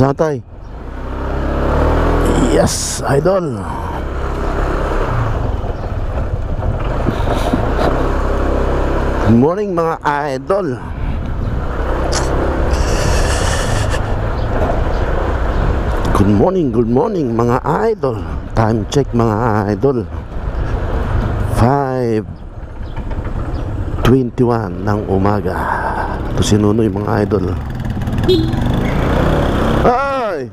Satay. Yes, idol. Good morning mga idol. Good morning, good morning mga idol. Time check mga idol. 5.21 ng umaga. Ito si Nunoy mga idol. Ay!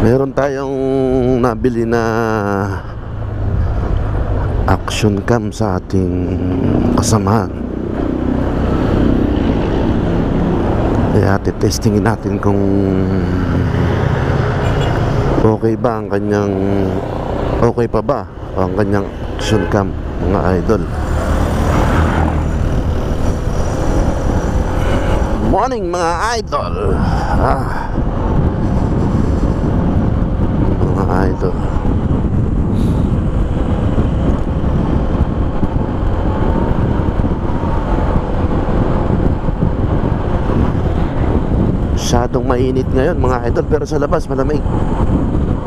Meron tayong nabili na action cam sa ating kasamahan. Kaya testingin natin kung okay ba ang kanyang okay pa ba ang kanyang action cam mga idol. Morning mga idol. Ah. Mga idol. Masyadong mainit ngayon mga idol pero sa labas malamig.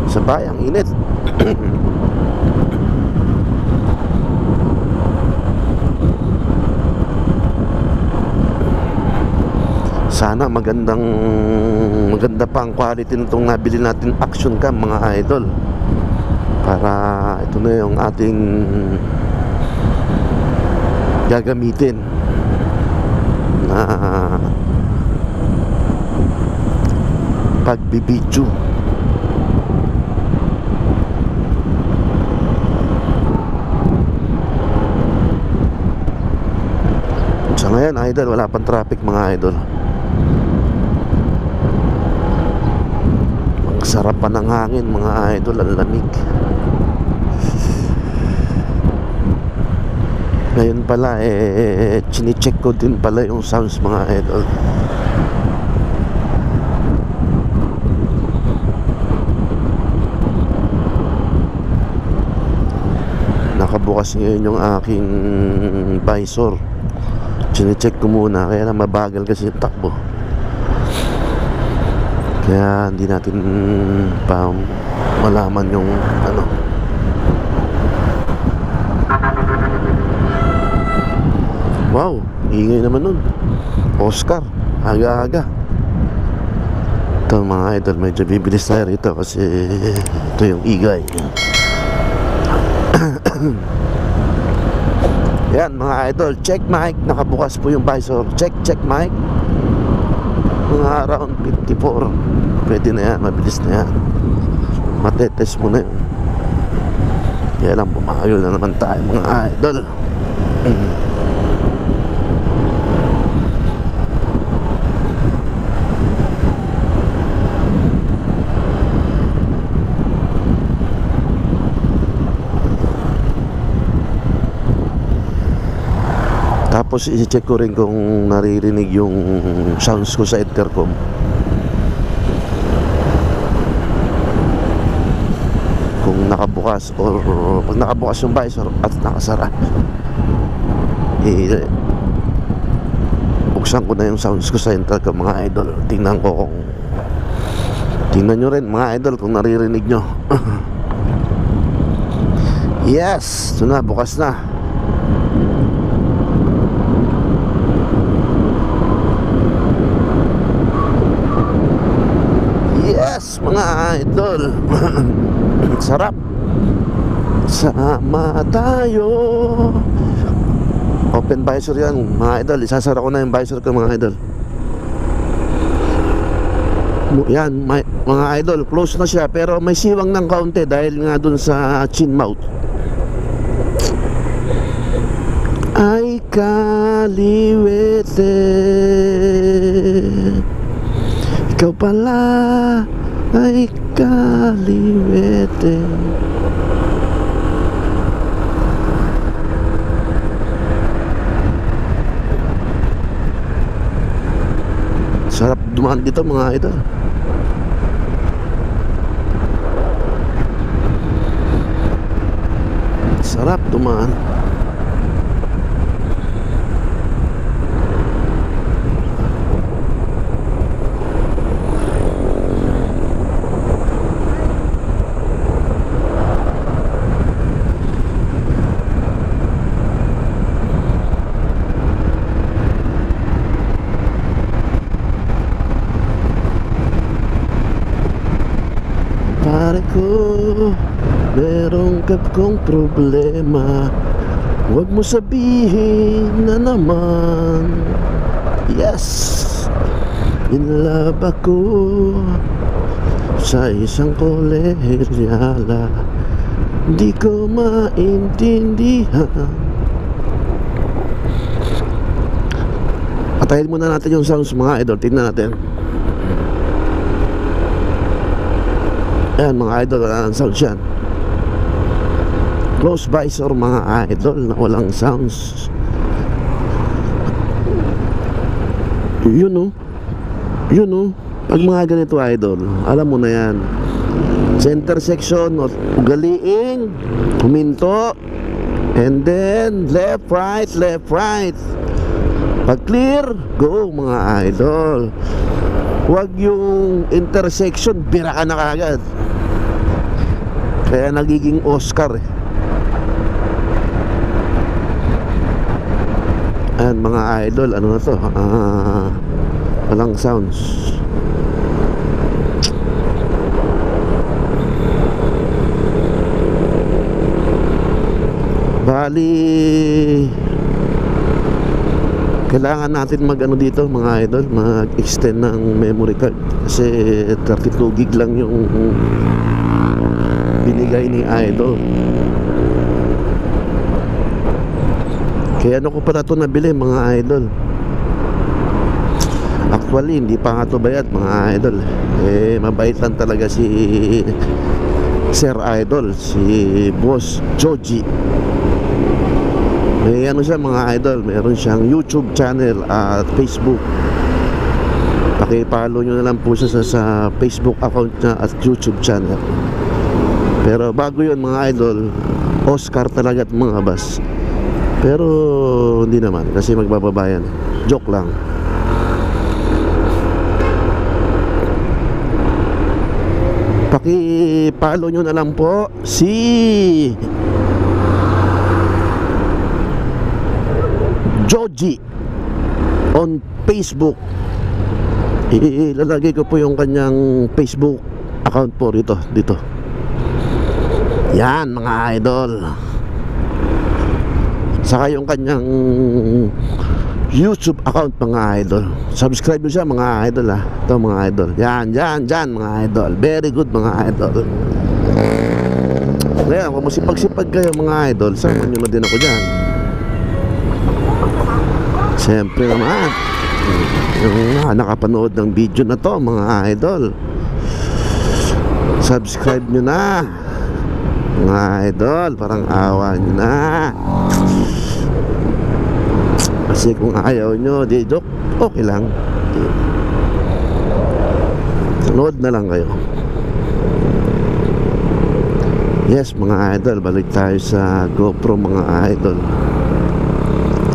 Sa bayang init. Sana magandang maganda pa ang quality nitong nabili natin action cam mga idol. Para ito na yung ating gagamitin na pagbibidyo. Sa ngayon, idol, wala pang traffic mga idol. Ang sarap pa ng hangin mga idol, ang lamig. Ngayon pala, eh, chine-check ko din pala yung sounds mga idol. Nakabukas ngayon yung aking visor. Chine-check ko muna, kaya na mabagal kasi yung takbo. Kaya hindi natin pa malaman yung ano. Wow, ingay naman nun. Oscar, aga-aga. Ito mga idol, medyo bibilis tayo rito kasi ito yung igay. Yan mga idol, check mic, nakabukas po yung visor. Check, check mic. Mga around 54. Pwede na yan, mabilis na yan. Matetest mo na yun. Kaya lang, bumagal na naman tayo mga idol. Tapos i-check ko rin kung naririnig yung sounds ko sa intercom. Kung nakabukas or pag nakabukas yung visor at nakasara. Eh, buksan ko na yung sounds ko sa intercom mga idol. Tingnan ko kung Tingnan nyo rin mga idol kung naririnig nyo. yes, ito na, bukas na. Yes, mga idol. Sarap. Sama tayo. Open visor yan, mga idol. Isasara ko na yung visor ko, mga idol. Yan, may, mga idol, close na siya. Pero may siwang ng kaunti dahil nga dun sa chin mouth. Ay kaliwete Ikaw pala ay kaliwete Sarap dumaan dito mga idol. Sarap dumaan Kap kong problema. Huwag mo sabihin na naman. Yes. In love ako. Sa isang kolehiala Di ko maintindihan. Patayin muna natin yung sounds mga idol. Tingnan natin. Ayan mga idol Wala ng sounds yan Close visor mga idol Na walang sounds Yun oh Yun oh Pag mga ganito idol Alam mo na yan Sa intersection Ugaliing Huminto And then Left right Left right pag clear, go mga idol. Huwag yung intersection, bira ka na kagad. Kaya nagiging Oscar eh. Ayan mga idol, ano na to? Ah, walang sounds. Bali kailangan natin mag ano dito mga idol mag extend ng memory card kasi 32 gig lang yung binigay ni idol kaya ano ko pala ito nabili mga idol actually hindi pa nga ito bayad mga idol eh mabait lang talaga si Sir Idol si Boss Joji may ano siya mga idol, meron siyang YouTube channel at Facebook. Paki-follow nyo na lang po siya sa, sa Facebook account niya at YouTube channel. Pero bago yun mga idol, Oscar talaga at mga bas. Pero hindi naman kasi magbababayan. Joke lang. Paki-follow nyo na lang po si Joji on Facebook. Ilalagay ko po yung kanyang Facebook account po rito, dito. Yan mga idol. Saka yung kanyang YouTube account mga idol. Subscribe nyo siya mga idol ha. Ito mga idol. Yan, yan, yan mga idol. Very good mga idol. Ngayon, kung masipag-sipag kayo mga idol, sama nyo na din ako dyan. Siyempre naman Yung uh, nakapanood ng video na to mga idol Subscribe nyo na Mga idol Parang awa nyo na. Kasi kung ayaw nyo Di joke Okay lang. Nood na lang kayo. Yes mga idol Balik tayo sa GoPro mga idol.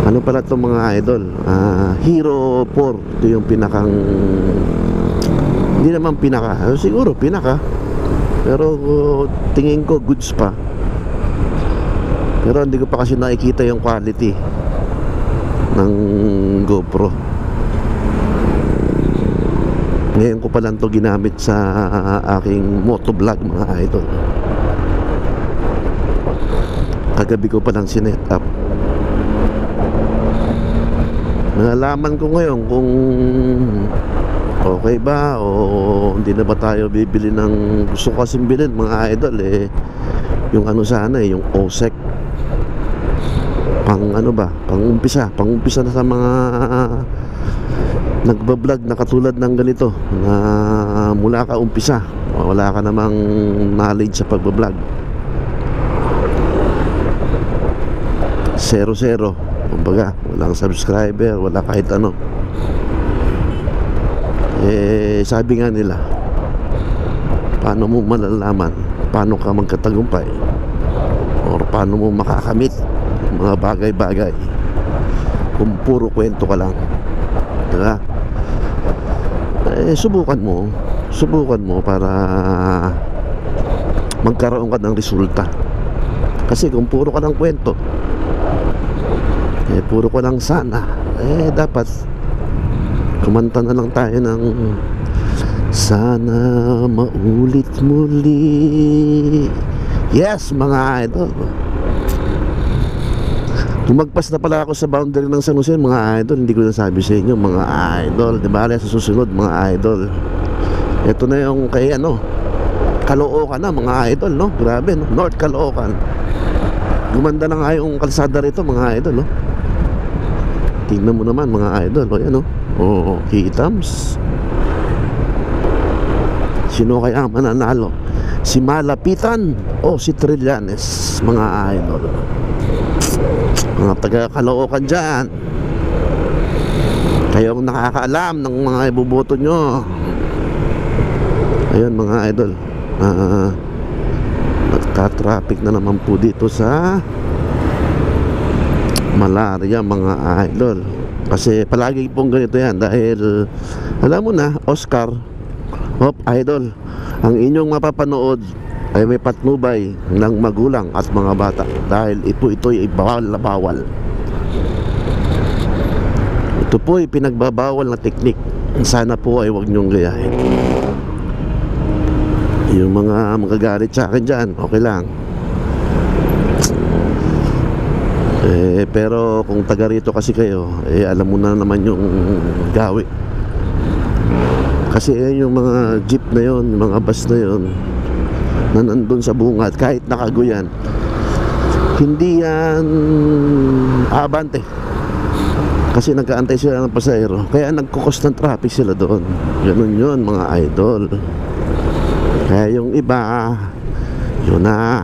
Ano pala to mga idol? Uh, Hero 4 ito yung pinakang hindi naman pinaka siguro pinaka pero uh, tingin ko goods pa. Pero hindi ko pa kasi nakikita yung quality ng GoPro. Ngayon ko pa lang to ginamit sa aking motovlog mga idol. Kagabi ko pa lang sinet up. Nalaman ko ngayon kung okay ba? O hindi na ba tayo bibili ng gusto ko kasing bilhin mga idol eh yung ano sana eh yung OSEC pang ano ba? Pang umpisa. Pang umpisa na sa mga nagbablog na katulad ng ganito na mula ka umpisa wala ka namang knowledge sa pagbablog. Zero zero kumbaga walang subscriber wala kahit ano eh sabi nga nila paano mo malalaman paano ka magkatagumpay? Or paano mo makakamit mga bagay-bagay kung puro kwento ka lang? Diba? Eh subukan mo. Subukan mo para magkaroon ka ng resulta. Kasi kung puro ka ng kwento eh puro ko lang sana eh dapat kumanta na lang tayo ng sana maulit muli Yes, mga idol. Lumagpas na pala ako sa boundary ng San Jose, mga idol. Hindi ko nasabi sa inyo, mga idol. Di ba? Sa susunod, mga idol. Ito na yung kay ano, Caloocan na, mga idol, no? Grabe, no? North Caloocan. Gumanda na nga yung kalsada rito, mga idol, no? Tingnan mo naman, mga idol. O, yan, no? Oo, kitams. Sino kaya ang mananalo? Si Malapitan o si Trillanes, mga idol. Mga taga Caloocan dyan. Kayong nakakaalam ng mga ibuboto nyo. Ayun mga idol. Ah, nagka-traffic na naman po dito sa malaria mga idol. Kasi palagi pong ganito yan dahil alam mo na, Oscar, Hop Idol, ang inyong mapapanood ay may patnubay ng magulang at mga bata dahil ito ito ay bawal na bawal. Ito po ay pinagbabawal na teknik. Sana po ay wag niyong gayahin. Yung mga magagalit sa akin dyan, okay lang. Eh, pero kung taga rito kasi kayo, eh alam mo na naman yung gawi. Kasi eh, yung mga jeep na yon, mga bus na yon, na nandun sa bungad, kahit nakaguyan, hindi yan abante. Kasi nagkaantay sila ng pasahero. Kaya nagkukos ng traffic sila doon. Ganun yun, mga idol. Kaya yung iba, yun na,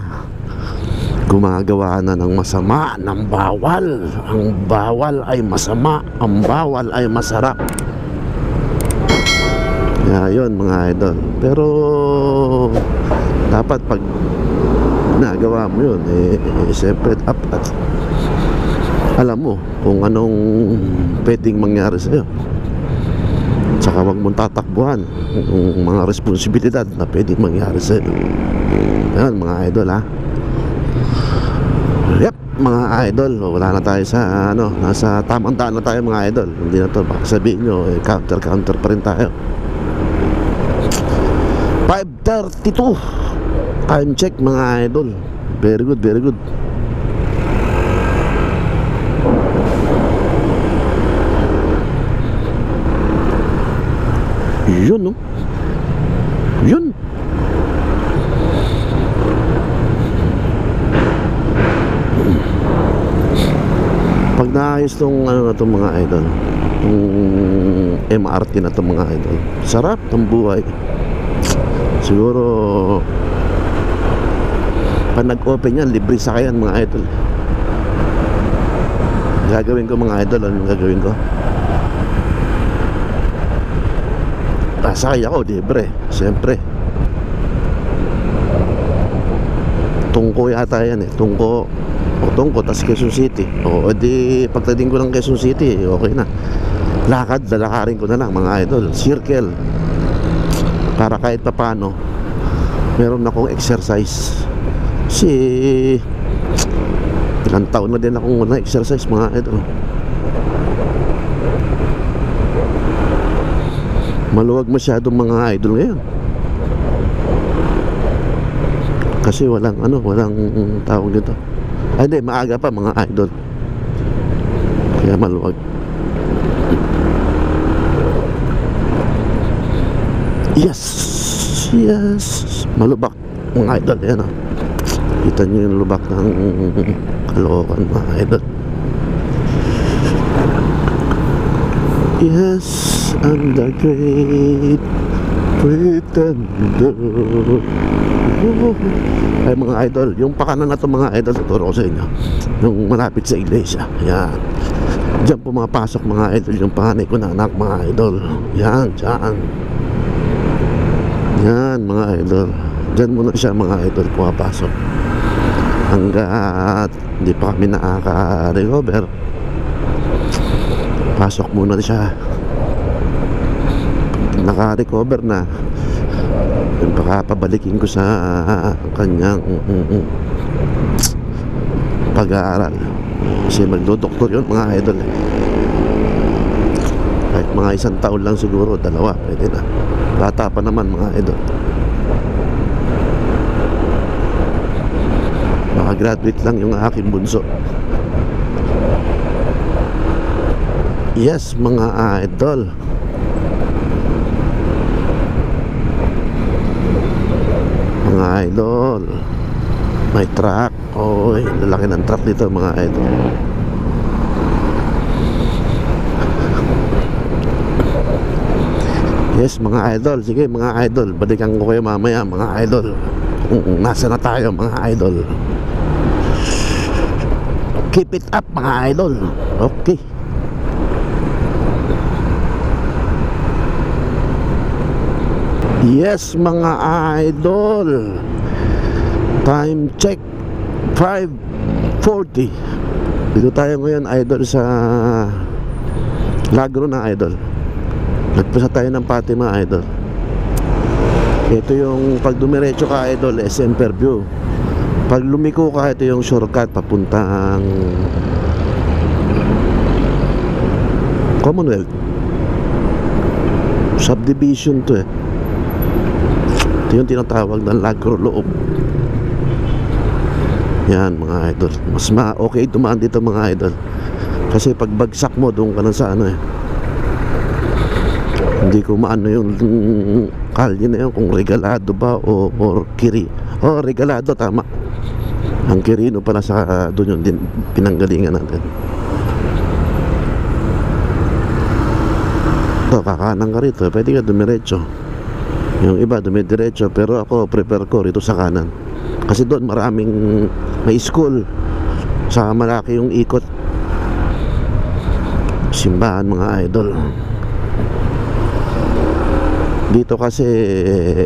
gumagawa na ng masama, ng bawal. Ang bawal ay masama, ang bawal ay masarap. Kaya yun, mga idol. Pero, dapat pag nagawa mo yun, eh, eh siyempre dapat alam mo kung anong pwedeng mangyari sa'yo. Tsaka wag mong tatakbuhan yung mga responsibilidad na pwedeng mangyari sa iyo. Ayan, mga idol ha. Mga idol, wala na tayo sa ano, nasa tamang daan na tayo mga idol. Hindi na to, baka sabihin nyo, eh, counter counter pa rin tayo. 5.32 Time check mga idol. Very good, very good. Yun no? Yun Naayos tong ano na tong mga idol. Tong MRT na tong mga idol. Sarap ng buhay. Siguro Pag nag-open yan Libre sakayan mga idol. Gagawin ko mga idol Anong gagawin ko? Sasakay ako libre Siyempre. Tungko yata yan eh Tungko o Tungko tas Quezon City. O di pagdating ko ng Quezon City okay na. Lakad lalakarin ko na lang mga idol. Circle. Para kahit pa paano meron akong exercise. Kasi ilang taon na din akong na exercise mga idol. Maluwag masyadong mga idol ngayon. Kasi walang ano walang tawag dito ay hindi maaga pa mga idol kaya maluwag Yes! Yes! Malubak mga idol. Yan o. Kita nyo yung lubak ng Caloocan mga idol. Yes, I'm the great pretender. Ay mga idol, yung pakanan na to mga idol, tuturo ko sa inyo. Yung malapit sa iglesia. Yan. Diyan pumapasok mga idol yung panganay ko na anak mga idol. Yan, dyan. Yan mga idol Diyan muna siya mga idol pumapasok Hanggat Hindi pa kami nakaka-recover Pasok muna siya Naka-recover na Baka pabalikin ko sa Kanyang mm, mm, Pag-aaral Kasi magdodoktor yun mga idol eh. Kahit mga isang taon lang siguro Dalawa pwede na Bata pa naman mga idol Nakagraduate lang yung aking bunso. Yes, mga idol. Idol. May truck. Oy, lalaki ng truck dito mga idol. Yes, mga idol. Sige, mga idol. Balikan ko kayo mamaya, mga idol. Kung nasa na tayo, mga idol. Keep it up, mga idol. Okay. Yes, mga idol. Time check 5:40. Dito tayo ngayon, idol sa Lagro na idol. Nagpasa tayo ng Fatima idol. Ito yung pag dumiretso ka idol, SM Fairview. Pag lumiko ka, ito yung shortcut papuntang Commonwealth. Subdivision to eh. Ito yung tinatawag ng Lagro Loob. Yan mga idol. Mas ma okay dumaan dito mga idol. Kasi pag bagsak mo doon ka na sa ano eh. Hindi ko maano yung kalye na yun kung regalado ba o or kiri. Oh, regalado tama. Ang kirino pala sa doon yun din pinanggalingan natin. Ito, kakanan ka rito. Pwede ka dumiretso. Yung iba dumidiretso pero ako prefer ko rito sa kanan. Kasi doon maraming may school. Sa malaki yung ikot. Simbahan mga idol. Dito kasi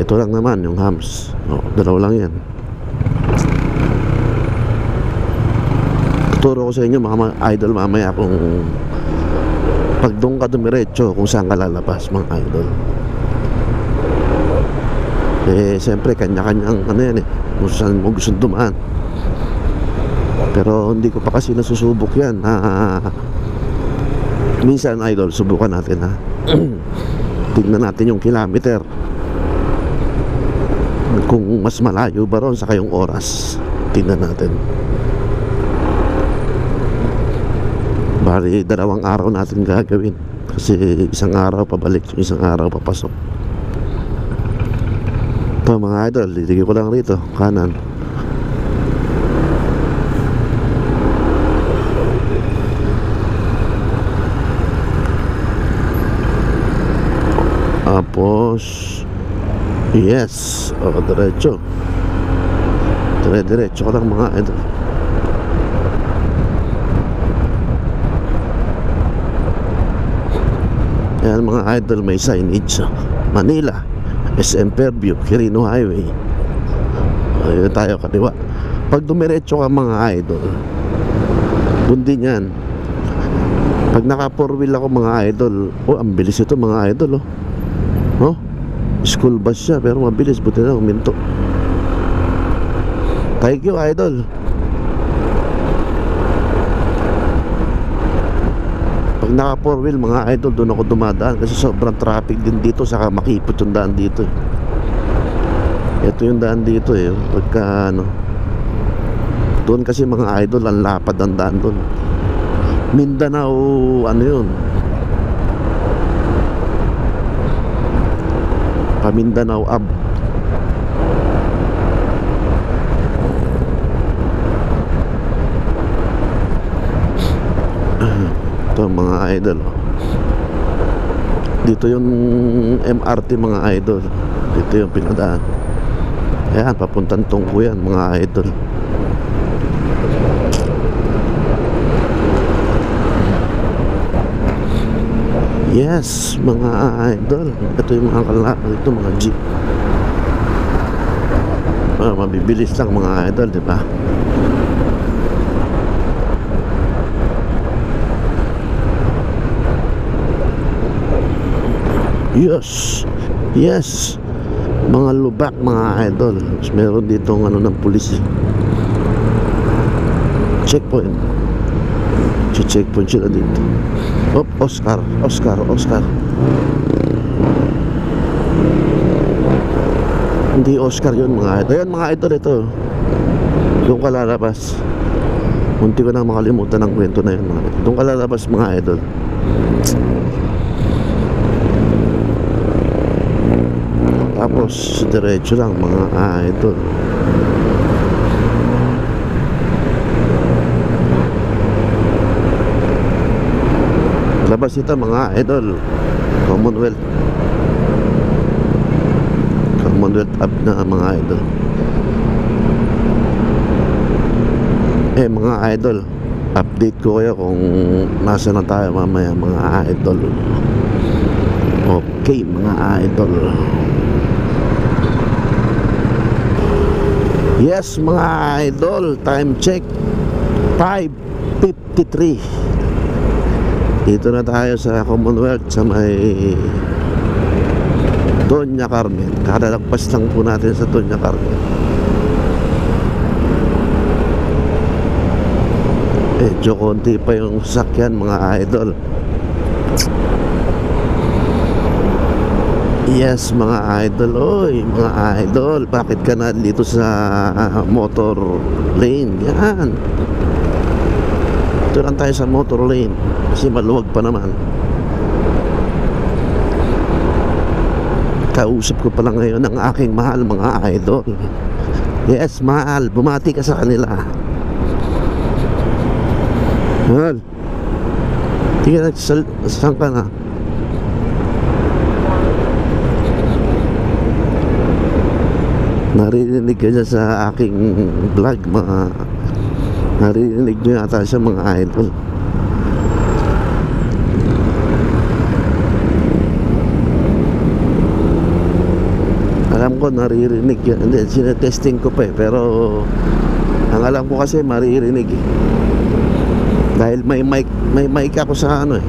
ito lang naman yung hams. Oh, dalawa lang yan. Tuturo ko sa inyo mga idol mamaya kung pag doon ka dumiretso kung saan ka lalabas mga idol. Eh, siyempre, kanya-kanyang ano yan eh. Kung saan mo gusto dumaan. Pero hindi ko pa kasi nasusubok yan. Ah, minsan, idol, subukan natin ha. Tignan natin yung kilometer. Kung mas malayo ba ron sa kayong oras. Tignan natin. Bali, dalawang araw natin gagawin. Kasi isang araw pabalik, isang araw papasok. Ito mga idol, liligay ko lang rito, kanan. Tapos, yes, o diretso. Dire-diretso ko lang mga idol. Yan mga idol, may signage. Manila, SM Fairview, Quirino Highway. Ayun tayo kaliwa. Pag dumiretso ka mga idol, doon din yan. Pag naka four wheel ako mga idol, oh ang bilis ito mga idol oh. Oh, school bus siya pero mabilis, buti na uminto. Thank you idol. Pag naka four wheel mga idol doon ako dumadaan kasi sobrang traffic din dito saka makipot yung daan dito eh. Ito yung daan dito eh pagka ano doon kasi mga idol ang lapad ang daan doon. Mindanao ano yun Pamindanao Ab Ito mga idol. Oh. Dito yung MRT mga idol. Dito yung pinadaan. Ayan, papuntang tungko yan mga idol. Yes, mga idol. Ito yung mga kalakal Ito mga jeep. Ah, Mabibilis lang mga idol, di ba? Yes. Yes. Mga lubak, mga idol. Mas meron dito ng ano ng pulis. eh. Checkpoint. Checkpoint sila dito. Op, Oscar. Oscar, Oscar. Hindi Oscar yun mga idol. Ayan mga idol ito. Doon ka lalabas. Munti ko na makalimutan ang kwento na yun. mga idol. Doon ka lalabas mga idol. Tapos diretso lang mga idol. Labas ito mga idol. Commonwealth. Commonwealth up na mga idol. Eh mga idol, update ko kayo kung nasa na tayo mamaya mga idol. Okay mga idol. Yes mga idol, time check. 5.53 Dito na tayo sa Commonwealth sa may Doña Carmen. Kadalagpas lang po natin sa Doña Carmen. Medyo konti pa yung sasakyan mga idol Yes mga idol. Oy mga idol Bakit ka na dito sa motor lane? Yan. Lang tayo sa motor lane Kasi maluwag pa naman. Kausap ko pala ngayon ang aking mahal mga idol. Yes mahal Bumati ka sa kanila. Mahal. Tingnan saan ka na Naririnig ka sa aking vlog mga Naririnig niyo yata siya mga idol. Alam ko naririnig yun Hindi, sinetesting ko pa eh Pero Ang alam ko kasi maririnig eh. Dahil may mic May mic ako sa ano eh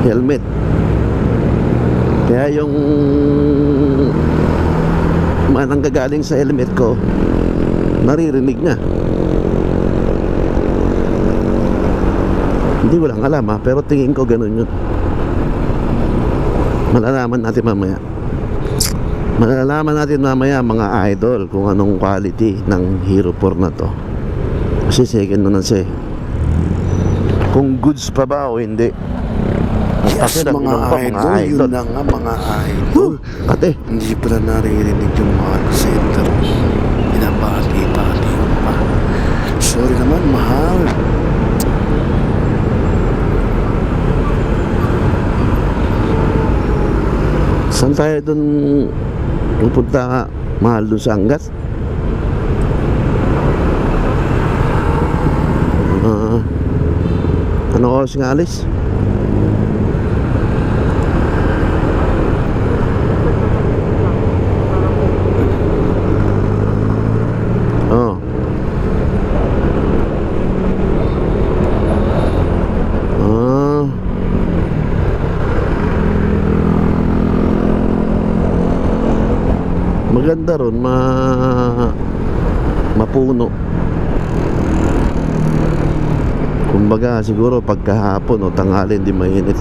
Helmet. Kaya yung manang gagaling sa helmet ko naririnig niya. Hindi ko lang alam ha? Pero tingin ko ganun yun. Malalaman natin mamaya. Malalaman natin mamaya mga idol kung anong quality ng Hero 4 na to. Kasi second na na siya eh. kung goods pa ba o hindi Yes, mga pa, idol, yun na nga mga idol. Ate, Hindi pala naririnig yung mga center. Pinabali-bali pa. Sorry naman, mahal. saan tayo dun pupunta mahal dun sa Angat? Ah, ano oras nga alis? Oh. Ah. Maganda ron, ma mapuno. Kumbaga siguro pagkahapon o tanghali hindi mainit.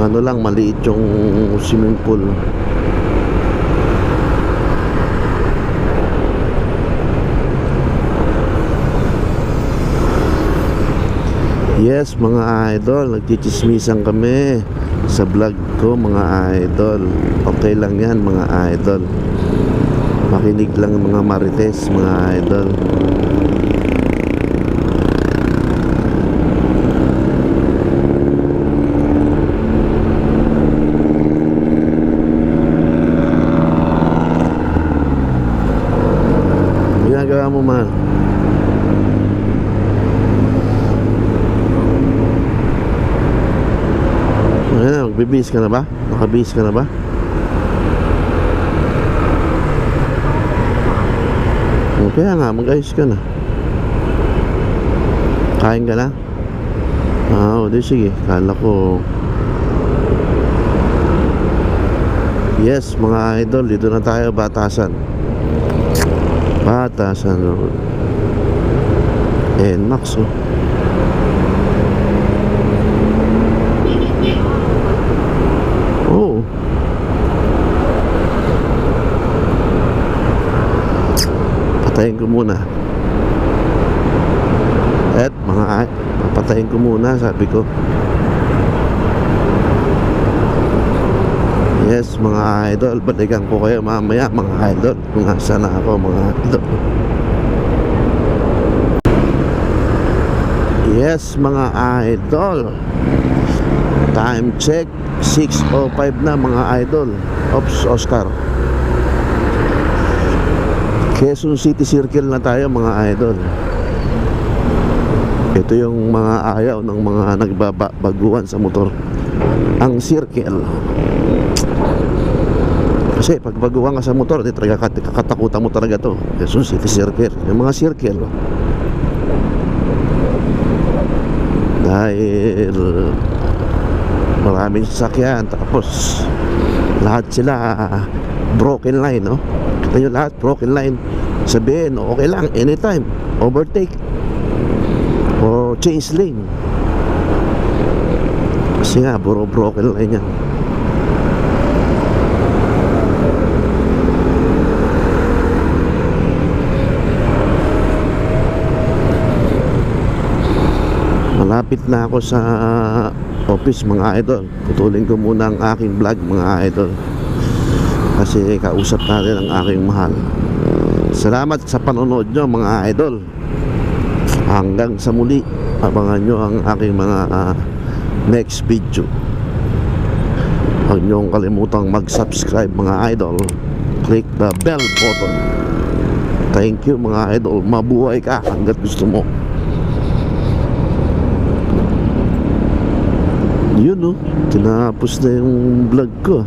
Ano lang maliit yung swimming pool. Yes, mga idol, nagchichismisan kami sa vlog ko, mga idol. Okay lang yan, mga idol. Makinig lang mga marites, mga idol. Ginagawa mo, man. Ayan na, magbibihis ka na ba? Nakabihis ka na ba? Kaya nga, mag-ayos ka na. Kain ka na? Ah, o, di sige. Kala ko... Yes, mga idol, dito na tayo, batasan. Patas, ano. And max, oh. Patayin ko muna. At mga papatayin ko muna, sabi ko. Yes, mga idol, balikan ko kayo mamaya, mga idol. Kung asa na ako, mga idol. Yes, mga idol. Time check, 6.05 na mga idol. Ops, Oscar. Quezon City Circle na tayo mga idol. Ito yung mga ayaw ng mga nagbabaguan sa motor. Ang circle. Kasi pag baguhan ka sa motor, di talaga kat- kakatakutan mo talaga to. Quezon City Circle. Yung mga circle. Dahil maraming sasakyan tapos lahat sila broken line no kita nyo lahat broken line sabihin okay lang anytime overtake o change lane kasi nga puro broken line yan Malapit na ako sa office mga idol. Putulin ko muna ang aking vlog mga idol. Kasi kausap natin ang aking mahal. Salamat sa panonood nyo mga idol. Hanggang sa muli, abangan nyo ang aking mga ah, next video. Huwag nyo kalimutang mag-subscribe mga idol. Click the bell button. Thank you mga idol. Mabuhay ka hanggat gusto mo. Yun no, tinapos na yung vlog ko.